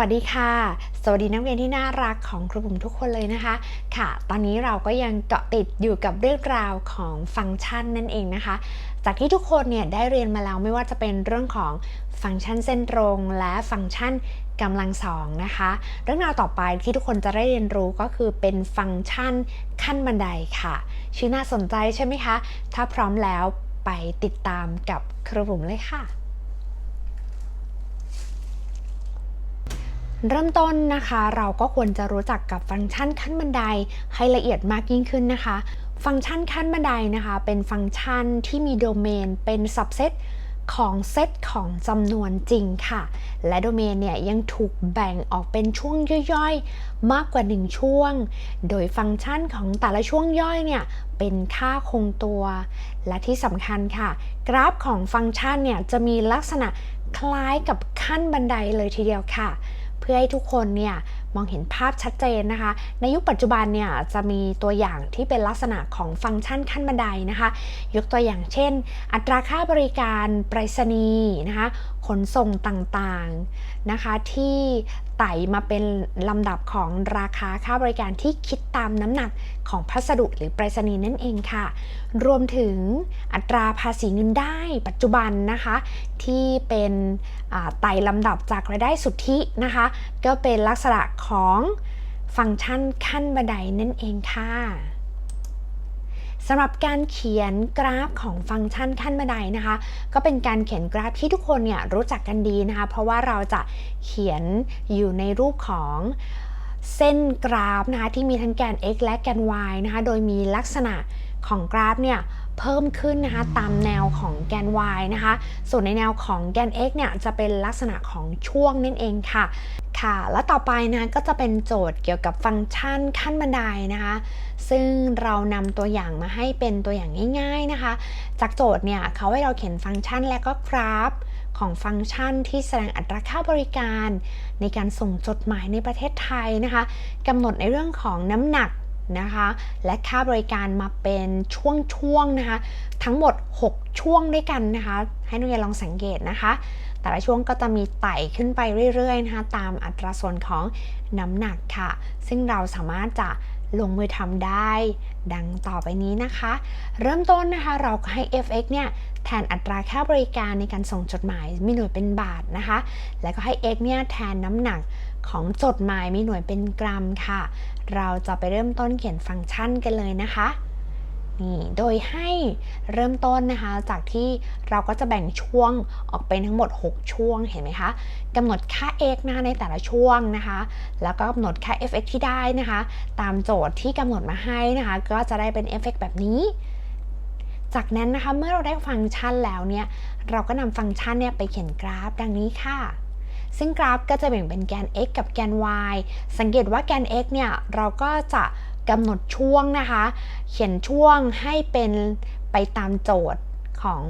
สวัสดีค่ะ สวัสดีนักเรียนที่น่ารักของครูบุ๋มทุกคนเลยนะคะ ค่ะ ตอนนี้เราก็ยังเกาะติดอยู่กับเรื่องราวของฟังก์ชันนั่นเองนะคะ จากที่ทุกคนเนี่ยได้เรียนมาแล้วไม่ว่าจะเป็นเรื่องของฟังก์ชันเส้นตรง และฟังก์ชันกำลังสองนะคะ เรื่องราวต่อไปที่ทุกคนจะได้เรียนรู้ก็คือเป็นฟังก์ชันขั้นบันไดค่ะ ชื่อน่าสนใจใช่ไหมคะ ถ้าพร้อมแล้วไปติดตามกับครูบุ๋มเลยค่ะ เริ่มต้นนะคะเราก็ควรจะรู้จักกับฟังก์ชันขั้นบันไดให้ละเอียดมากยิ่งขึ้นนะคะ ฟังก์ชันขั้นบันไดนะคะ เป็นฟังก์ชันที่มีโดเมนเป็น subset ของเซตของจำนวนจริงค่ะ และโดเมนเนี่ยยังถูกแบ่งออกเป็นช่วงย่อยๆ มากกว่า 1 ช่วง โดยฟังก์ชันของแต่ละช่วงย่อยเนี่ยเป็นค่าคงตัว และที่สำคัญค่ะ กราฟของฟังก์ชันเนี่ยจะมีลักษณะคล้ายกับขั้นบันไดเลยทีเดียวค่ะ พื่อให้ทุกคนเนี่ย มองเห็นภาพชัดเจนนะคะ ในยุคปัจจุบันเนี่ยจะมีตัวอย่างที่เป็นลักษณะของฟังก์ชันขั้นบันไดนะคะ ยกตัวอย่างเช่น อัตราค่าบริการไปรษณีย์นะคะขนส่งต่างๆนะคะที่ไต่มาเป็นลำดับของราคาค่าบริการที่คิดตามน้ำหนักของพัสดุหรือไปรษณีย์นั่นเองค่ะ รวมถึงอัตราภาษีเงินได้ปัจจุบันนะคะ ที่เป็นไต่ลำดับจากรายได้สุทธินะคะ ก็เป็นลักษณะของฟังก์ชันขั้นบันไดนั่นเองค่ะสำหรับการเขียนกราฟของฟังก์ชันขั้นบันไดนะคะ ก็เป็นการเขียนกราฟที่ทุกคนเนี่ยรู้จักกันดีนะคะ เพราะว่าเราจะเขียนอยู่ในรูปของเส้นกราฟนะคะที่มีทั้งแกน x และแกน y นะคะโดยมีลักษณะของกราฟเนี่ยเพิ่มขึ้นนะคะตามแนวของแกน y นะคะ ส่วนในแนวของแกน x เนี่ยจะเป็นลักษณะของช่วงนั่นเองค่ะ ค่ะ แล้วต่อไปนะก็จะเป็นโจทย์เกี่ยวกับฟังก์ชันขั้นบันไดนะคะ ซึ่งเรานำตัวอย่างมาให้เป็นตัวอย่างง่ายๆนะคะ จากโจทย์เนี่ยเขาให้เราเขียนฟังก์ชันและก็กราฟของฟังก์ชันที่แสดงอัตราค่าบริการ ในการส่งจดหมายในประเทศไทยนะคะกำหนดในเรื่องของน้ำหนักนะคะ และค่าบริการมาเป็นช่วงๆนะคะ ทั้งหมด 6 ช่วงด้วยกันนะคะ ให้นักเรียนลองสังเกตนะคะ แต่ละช่วงก็จะมีไต่ขึ้นไปเรื่อยๆนะคะตามอัตราส่วนของน้ำหนักค่ะ ซึ่งเราสามารถจะลงมือทำได้ ดังต่อไปนี้นะคะ เริ่มต้นนะคะเราก็ให้ fx เนี่ยแทนอัตราค่าบริการในการส่งจดหมายมีหน่วยเป็นบาทนะคะ แล้วก็ให้ x เนี่ยแทนน้ำหนักของจดหมายมีหน่วยเป็นกรัมค่ะ เราจะไปเริ่มต้นเขียนฟังก์ชันกันเลยนะคะ นี่โดยให้เริ่มต้นนะคะ จากที่เราก็จะแบ่งช่วงออกเป็นทั้งหมด 6 ช่วงเห็นไหมคะกำหนดค่า x นะในแต่ละช่วงนะคะ แล้วก็กำหนดค่า fx ที่ได้นะคะ ตามโจทย์ที่กำหนดมาให้นะคะ ก็จะได้เป็น fx แบบนี้ จากนั้นนะคะเมื่อเราได้ฟังก์ชันแล้วเนี่ย เราก็นำฟังก์ชันเนี่ยไปเขียนกราฟดังนี้ค่ะซึ่งกราฟก็จะแบ่งเป็นแกน x กับแกน y สังเกตว่าแกน x เนี่ย เราก็จะ กำหนดช่วงนะคะ เขียนช่วงให้เป็นไปตามโจทย์ของ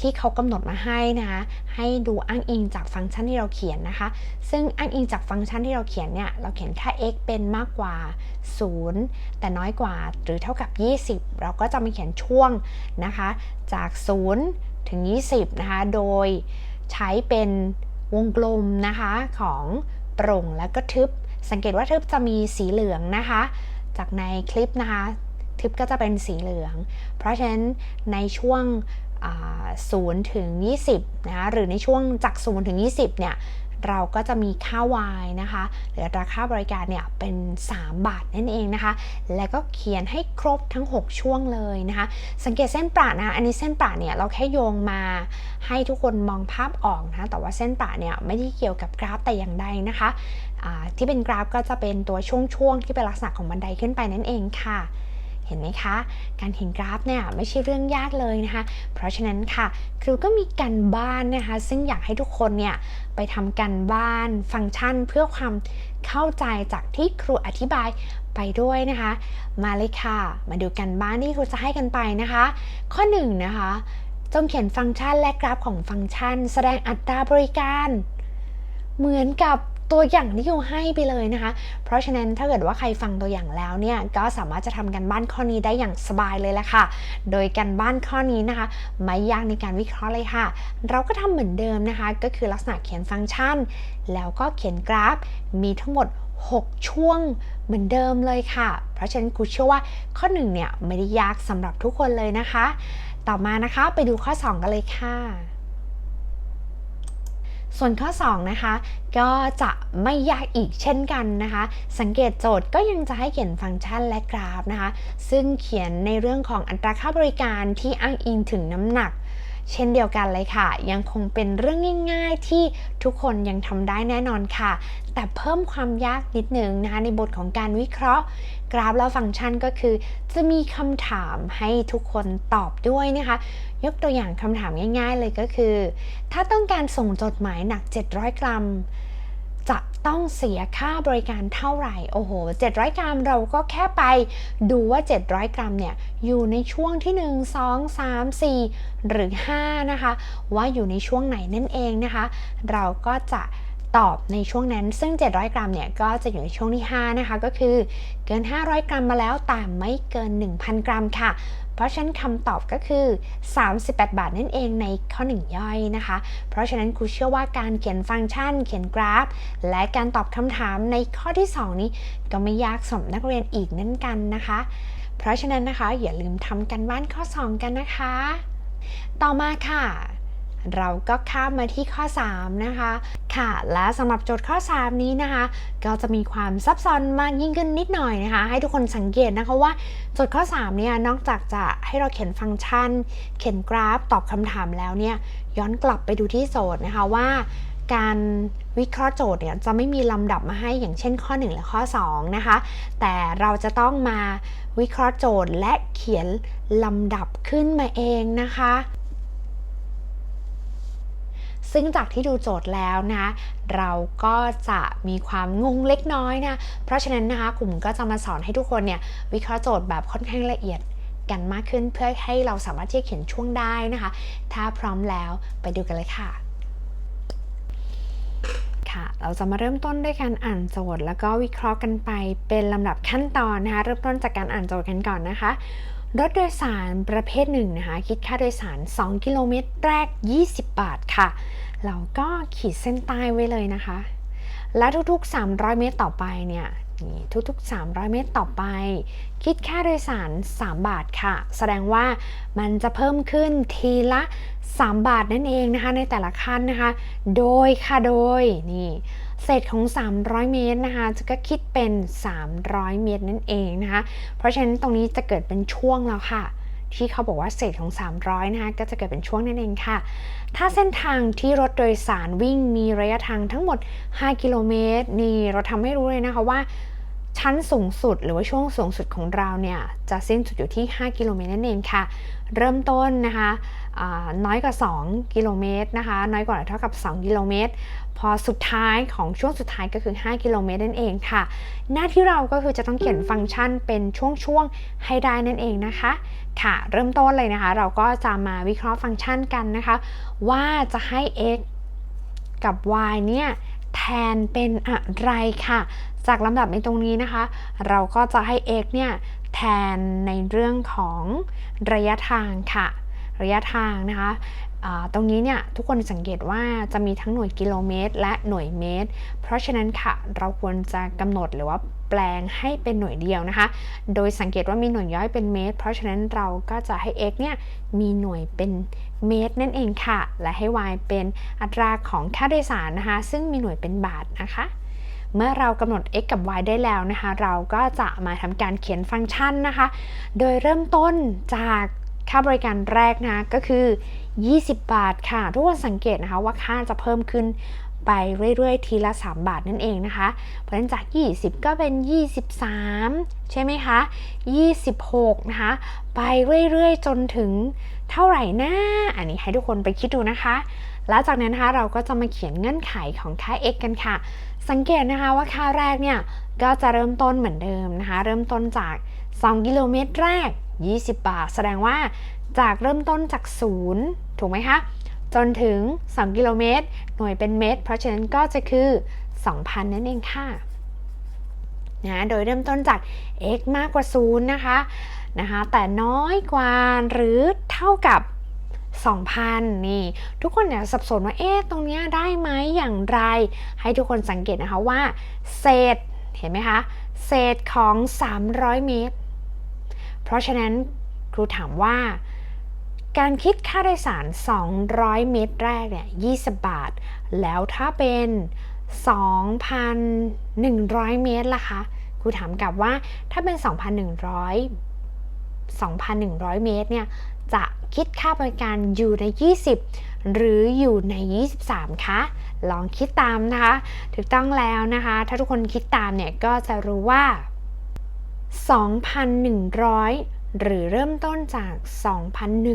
ที่เขากำหนดมาให้นะคะให้ดูอ้างอิงจากฟังก์ชันที่เราเขียนนะคะ ซึ่งอ้างอิงจากฟังก์ชันที่เราเขียนเนี่ยเราเขียนค่า x เป็นมากกว่า 0 แต่น้อยกว่าหรือเท่ากับ 20 เราก็จะมาเขียนช่วงนะคะ จาก 0 ถึง 20 นะคะ โดยใช้เป็นวงกลมนะคะของโปร่งแล้วก็ทึบ สังเกตว่าทึบจะมีสีเหลืองนะคะ จากในคลิปนะคะทึบก็จะเป็นสีเหลือง เพราะฉะนั้นในช่วง0ถึง 20 นะคะหรือในช่วงจาก0ถึง 20 เนี่ย เราก็จะมีค่า y นะคะหรือราคาบริการเนี่ยเป็น 3 บาทนั่นเองนะคะ แล้วก็เขียนให้ครบทั้ง 6 ช่วงเลยนะคะ สังเกตเส้นประนะอันนี้เส้นประเนี่ยเราแค่โยงมาให้ทุกคนมองภาพออกนะแต่ว่าเส้นประเนี่ยไม่ได้เกี่ยวกับกราฟแต่อย่างใดนะคะที่เป็นกราฟก็จะเป็นตัวช่วงๆที่เป็นลักษณะของบันไดขึ้นไปนั่นเองค่ะ เห็นไหมคะ การเห็นกราฟเนี่ยไม่ใช่เรื่องยากเลยนะคะ เพราะฉะนั้นค่ะครูก็มีการบ้านนะคะ ซึ่งอยากให้ทุกคนเนี่ยไปทำการบ้านฟังก์ชันเพื่อความเข้าใจจากที่ครูอธิบายไปด้วยนะคะ มาเลยค่ะ มาดูกันบ้านที่ครูจะให้กันไปนะคะ ข้อ1นนะคะจงเขียนฟังก์ชันและกราฟของฟังก์ชัน แสดงอัตราบริการ เหมือนกับ ตัวอย่างที่อยู่ให้ไปเลยนะคะ เพราะฉะนั้นถ้าเกิดว่าใครฟังตัวอย่างแล้วเนี่ยก็สามารถจะทำกันบ้านข้อนี้ได้อย่างสบายเลยแหละค่ะ โดยการบ้านข้อนี้นะคะ ไม่ยากในการวิเคราะห์เลยค่ะ เราก็ทำเหมือนเดิมนะคะ ก็คือลักษณะเขียนฟังก์ชัน แล้วก็เขียนกราฟ มีทั้งหมด 6 ช่วงเหมือนเดิมเลยค่ะ เพราะฉะนั้นครูเชื่อว่าข้อ1เนี่ยไม่ได้ยากสำหรับทุกคนเลยนะคะ ต่อมานะคะไปดูข้อ 2 กันเลยค่ะ ส่วนข้อ 2 นะคะ ก็จะไม่ยากอีกเช่นกันนะคะ สังเกตโจทย์ก็ยังจะให้เขียนฟังก์ชันและกราฟนะคะ ซึ่งเขียนในเรื่องของอัตราค่าบริการที่อ้างอิงถึงน้ำหนัก เช่นเดียวกันเลยค่ะ ยังคงเป็นเรื่องง่าย ๆ ที่ทุกคนยังทำได้แน่นอนค่ะ แต่เพิ่มความยากนิดนึงนะคะในบทของการวิเคราะห์ กราฟและฟังก์ชันก็คือ จะมีคำถามให้ทุกคนตอบด้วยนะคะ ยกตัวอย่างคำถามง่าย ๆ เลยก็คือ ถ้าต้องการส่งจดหมายหนัก 700 กรัม จะต้องเสียค่าบริการเท่าไหร่ โอ้โห 700 กรัมเราก็แค่ไปดูว่า 700 กรัมเนี่ยอยู่ในช่วงที่ 1 2 3 4 หรือ 5 นะคะ ว่าอยู่ในช่วงไหนนั่นเองนะคะ เราก็จะ ตอบในช่วงนั้น ซึ่ง 700 กรัมเนี่ยก็จะอยู่ในช่วงที่ 5 นะคะ ก็คือเกิน 500 กรัมมาแล้วแต่ไม่เกิน 1,000 กรัมค่ะ เพราะฉะนั้นคำตอบก็คือ 38 บาทนั่นเองในข้อ 1 ย่อยนะคะ เพราะฉะนั้นครูเชื่อว่าการเขียนฟังก์ชัน เขียนกราฟ และการตอบคำถามในข้อที่ 2 นี้ ก็ไม่ยากสำหรับนักเรียนอีกนั่นกันนะคะ เพราะฉะนั้นนะคะอย่าลืมทำกันบ้านข้อ 2 กันนะคะ ต่อมาค่ะ เราก็ข้ามมาที่ข้อ 3 นะคะ ค่ะ และสำหรับโจทย์ข้อ 3 นี้นะคะ ก็จะมีความซับซ้อนมากยิ่งขึ้นนิดหน่อยนะคะ ให้ทุกคนสังเกตนะคะว่าโจทย์ข้อ 3 เนี่ย นอกจากจะให้เราเขียนฟังก์ชัน เขียนกราฟ ตอบคำถามแล้วเนี่ย ย้อนกลับไปดูที่โจทย์นะคะว่าการวิเคราะห์โจทย์เนี่ยจะไม่มีลำดับมาให้อย่างเช่นข้อ 1 และข้อ 2 นะคะ แต่เราจะต้องมาวิเคราะห์โจทย์และเขียนลำดับขึ้นมาเองนะคะ ซึ่งจากที่ดูโจทย์แล้วนะ เราก็จะมีความงงเล็กน้อยนะ เพราะฉะนั้นนะคะกลุ่มก็จะมาสอนให้ทุกคนเนี่ยวิเคราะห์โจทย์แบบค่อนข้างละเอียดกันมากขึ้นเพื่อให้เราสามารถที่จะเขียนช่วงได้นะคะ ถ้าพร้อมแล้วไปดูกันเลยค่ะค่ะเราจะมาเริ่มต้นด้วยการอ่านโจทย์ แล้วก็วิเคราะห์กันไปเป็นลำดับขั้นตอนนะคะ เริ่มต้นจากการอ่านโจทย์กันก่อนนะคะ รถโดยสารประเภทหนึ่งนะคะคิดค่าโดยสาร 2 กิโลเมตรแรก 20 บาทค่ะ เราก็ขีดเส้นใต้ไว้เลยนะคะ และทุกๆ 300 เมตรต่อไปเนี่ยนี่ทุกๆ 300 เมตรต่อไป คิดค่าโดยสาร 3 บาทค่ะ แสดงว่ามันจะเพิ่มขึ้นทีละ 3 บาทนั่นเองนะคะในแต่ละขั้นนะคะ โดยค่ะโดยนี่ เศษของ 300 เมตรนะคะจะก็คิดเป็น 300 เมตรนั่นเองนะคะ เพราะฉะนั้นตรงนี้จะเกิดเป็นช่วงแล้วค่ะ ที่เขาบอกว่าเศษของ 300 นะคะก็จะเกิดเป็นช่วงนั่นเองค่ะ ถ้าเส้นทางที่รถโดยสารวิ่งมีระยะทางทั้งหมด 5 กิโลเมตรนี่เราทำให้รู้เลยนะคะว่าชั้นสูงสุดหรือว่าช่วงสูงสุดของเราเนี่ยจะสิ้นสุดอยู่ที่ 5 กิโลเมตรนั่นเองค่ะ เริ่มต้นนะคะ น้อยกว่า 2 กิโลเมตรนะคะ น้อยกว่าเท่ากับ 2 กิโลเมตร พอสุดท้ายของช่วงสุดท้ายก็คือ 5 กิโลเมตรนั่นเองค่ะ หน้าที่เราก็คือจะต้องเขียนฟังก์ชันเป็นช่วงๆให้ได้นั่นเองนะคะ ค่ะเริ่มต้นเลยนะคะ เราก็จะมาวิเคราะห์ฟังก์ชันกันนะคะ ว่าจะให้ x กับ y เนี่ยแทนเป็นอะไรค่ะ จากลำดับในตรงนี้นะคะ เราก็จะให้ x เนี่ยแทนในเรื่องของระยะทางค่ะ ระยะทางนะคะตรงนี้เนี่ยทุกคนสังเกตว่าจะมีทั้งหน่วยกิโลเมตร และหน่วยเมตร เพราะฉะนั้นค่ะเราควรจะกำหนดหรือว่าแปลงให้เป็นหน่วยเดียวนะคะ โดยสังเกตว่ามีหน่วยย่อยเป็นเมตร เพราะฉะนั้นเราก็จะให้ x เนี่ยมีหน่วยเป็นเมตรนั่นเองค่ะ และให้ y เป็นอัตราของค่าโดยสารนะคะ ซึ่งมีหน่วยเป็นบาทนะคะเมื่อเรากำหนด x กับ y ได้แล้วนะคะ เราก็จะมาทำการเขียนฟังก์ชันนะคะ โดยเริ่มต้นจาก ค่าบริการแรกนะก็คือ 20 บาทค่ะ ทุกคนสังเกตนะคะว่าค่าจะเพิ่มขึ้นไปเรื่อยๆ ทีละ 3 บาทนั่นเองนะคะ เพราะฉะนั้นจาก 20 ก็เป็น 23 ใช่ไหมคะ 26 นะคะ ไปเรื่อยๆ จนถึงเท่าไหร่นะอันนี้ให้ทุกคนไปคิดดูนะคะ แล้วจากนั้นนะคะเราก็จะมาเขียนเงื่อนไขของค่า x กันค่ะ สังเกตนะคะว่าค่าแรกเนี่ยก็จะเริ่มต้นเหมือนเดิมนะคะ เริ่มต้นจาก 2 กิโลเมตรแรก 20 บาท แสดงว่าจากเริ่มต้นจาก0ถูกไหมคะ จนถึง 2 กิโลเมตร หน่วยเป็นเมตร เพราะฉะนั้นก็จะคือ 2,000 นั่นเองค่ะนะโดยเริ่มต้นจาก x มากกว่า0นะคะนะคะแต่น้อยกว่าหรือเท่ากับ 2,000 นี่ ทุกคนเนี่ยสับสนว่าเอ๊ะตรงเนี้ยได้ไหมอย่างไร ให้ทุกคนสังเกตนะคะว่า เศษเห็นไหมคะ เศษของ 300 เมตร เพราะฉะนั้นครูถามว่า การคิดค่าโดยสาร 200 เมตรแรกเนี่ย 20 บาท แล้วถ้าเป็น 2,100 เมตรล่ะคะครูถามกลับว่าถ้าเป็น 2,100 2,100 เมตรเนี่ย จะคิดค่าบริการอยู่ใน 20 หรืออยู่ใน 23 คะ ลองคิดตามนะคะ ถูกต้องแล้วนะคะ ถ้าทุกคนคิดตามเนี่ย ก็จะรู้ว่า 2,100 หรือเริ่มต้นจาก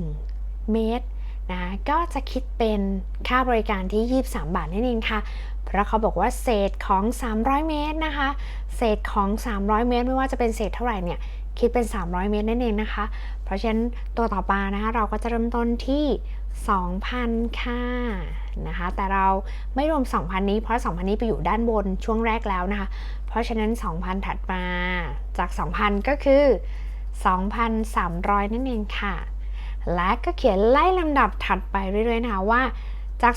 2,001 เมตรนะก็จะคิดเป็นค่าบริการที่ 23 บาทนั่นเองค่ะ เพราะเขาบอกว่าเศษของ 300 เมตรนะคะ เศษของ 300 เมตร ไม่ว่าจะเป็นเศษเท่าไหร่เนี่ย คิดเป็น 300 เมตรนั่นเองนะคะ เพราะฉะนั้นตัวต่อมานะคะ เราก็จะเริ่มต้นที่ 2,000 ค่ะนะคะ แต่เราไม่รวม 2,000 นี้ เพราะ 2,000 นี้ไปอยู่ด้านบนช่วงแรกแล้วนะคะ เพราะฉะนั้น 2,000 ถัดมาจาก 2,000 ก็คือ 2,300 นั่นเองค่ะ และก็เขียนไล่ลำดับถัดไปเรื่อยๆนะคะว่าจาก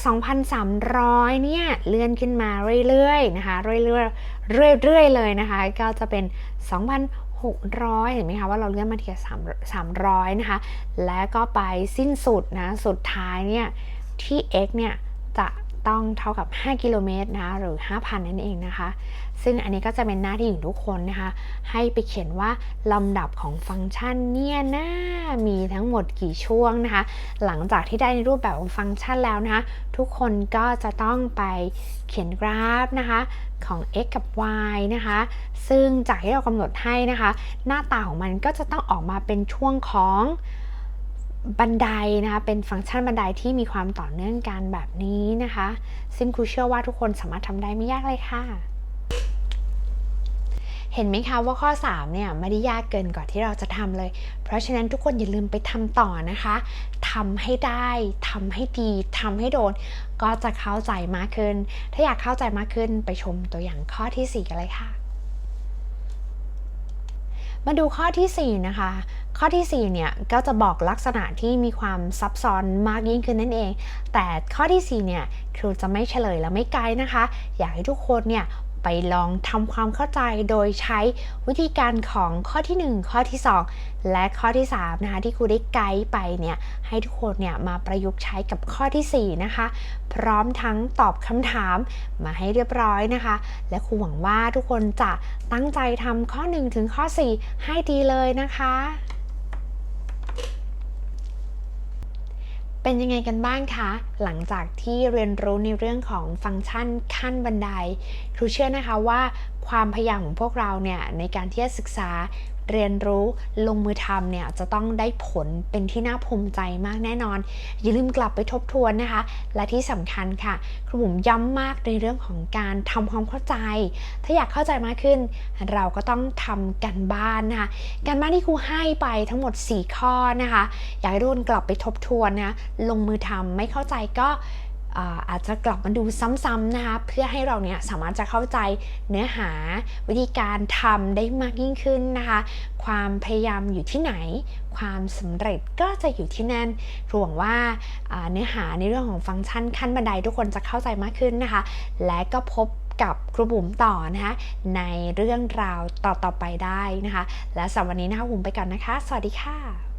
2,300 เนี่ย เลื่อนขึ้นมาเรื่อยๆ นะคะ เรื่อยๆ เรื่อยๆ เลยนะคะ ก็จะเป็น 600 เห็นไหมคะว่าเราเลื่อนมาทีละ300นะคะ และก็ไปสิ้นสุดนะ สุดท้ายเนี่ยที่ x เนี่ยจะ ต้องเท่ากับ 5 กิโลเมตรนะหรือ 5,000 นั่นเองนะคะ ซึ่งอันนี้ก็จะเป็นหน้าที่ของทุกคนนะคะ ให้ไปเขียนว่าลำดับของฟังก์ชันเนี่ยน่ามีทั้งหมดกี่ช่วงนะคะ หลังจากที่ได้ในรูปแบบของฟังก์ชันแล้วนะคะ ทุกคนก็จะต้องไปเขียนกราฟนะคะของ x กับ y นะคะ ซึ่งจากที่เรากำหนดให้นะคะ หน้าตาของมันก็จะต้องออกมาเป็นช่วงของ บันไดนะคะ เป็นฟังก์ชันบันไดที่มีความต่อเนื่องกันแบบนี้นะคะ ซึ่งครูเชื่อว่าทุกคนสามารถทำได้ไม่ยากเลยค่ะ เห็นไหมคะว่าข้อ 3 เนี่ยไม่ได้ยากเกินกว่าที่เราจะทำเลย เพราะฉะนั้นทุกคนอย่าลืมไปทำต่อนะคะทำให้ได้ทำให้ดีทำให้โดน ก็จะเข้าใจมากขึ้น ถ้าอยากเข้าใจมากขึ้นไปชมตัวอย่างข้อที่ 4 กันเลยค่ะ มาดูข้อที่ 4 นะคะ ข้อที่ 4 เนี่ย ก็จะบอกลักษณะที่มีความซับซ้อนมากยิ่งขึ้นนั่นเอง แต่ข้อที่ 4 เนี่ยครูจะไม่เฉลยและไม่ไกด์นะคะ อยากให้ทุกคนเนี่ย ไปลองทำความเข้าใจโดยใช้วิธีการของข้อที่ 1 ข้อที่ 2 และข้อที่3นะคะที่ครูได้ไกด์ไปเนี่ยให้ทุกคนเนี่ยมาประยุกต์ใช้กับข้อที่ 4 นะคะ พร้อมทั้งตอบคำถามมาให้เรียบร้อยนะคะ และครูหวังว่าทุกคนจะตั้งใจทำข้อ 1 ถึงข้อ 4 ให้ดีเลยนะคะเป็นยังไงกันบ้างคะ หลังจากที่เรียนรู้ในเรื่องของฟังก์ชันขั้นบันไดครูเชื่อนะคะว่าความพยายามของพวกเราเนี่ยในการที่จะศึกษาเรียนรู้ลงมือทำเนี่ยจะต้องได้ผลเป็นที่น่าภูมิใจมากแน่นอน อย่าลืมกลับไปทบทวนนะคะ และที่สำคัญค่ะครูบุ๋มย้ำมากในเรื่องของการทำความเข้าใจ ถ้าอยากเข้าใจมากขึ้น เราก็ต้องทำกันบ้านนะคะการบ้านที่ครูให้ไปทั้งหมด 4 ข้อนะคะ อยากให้ทุกคนกลับไปทบทวนนะลงมือทำไม่เข้าใจก็ อาจจะกลับมาดูซ้ำๆนะคะเพื่อให้เราเนี่ยสามารถจะเข้าใจเนื้อหาวิธีการทำได้มากยิ่งขึ้นนะคะ ความพยายามอยู่ที่ไหน ความสำเร็จก็จะอยู่ที่นั่นหวงว่าเนื้อหาในเรื่องของฟังก์ชันขั้นบันไดทุกคนจะเข้าใจมากขึ้นนะคะ และก็พบกับครูบุ๋มต่อนะคะในเรื่องราวต่อๆไปได้นะคะ และสำหรับวันนี้นะคะบุ๋มไปก่อนนะคะ สวัสดีค่ะ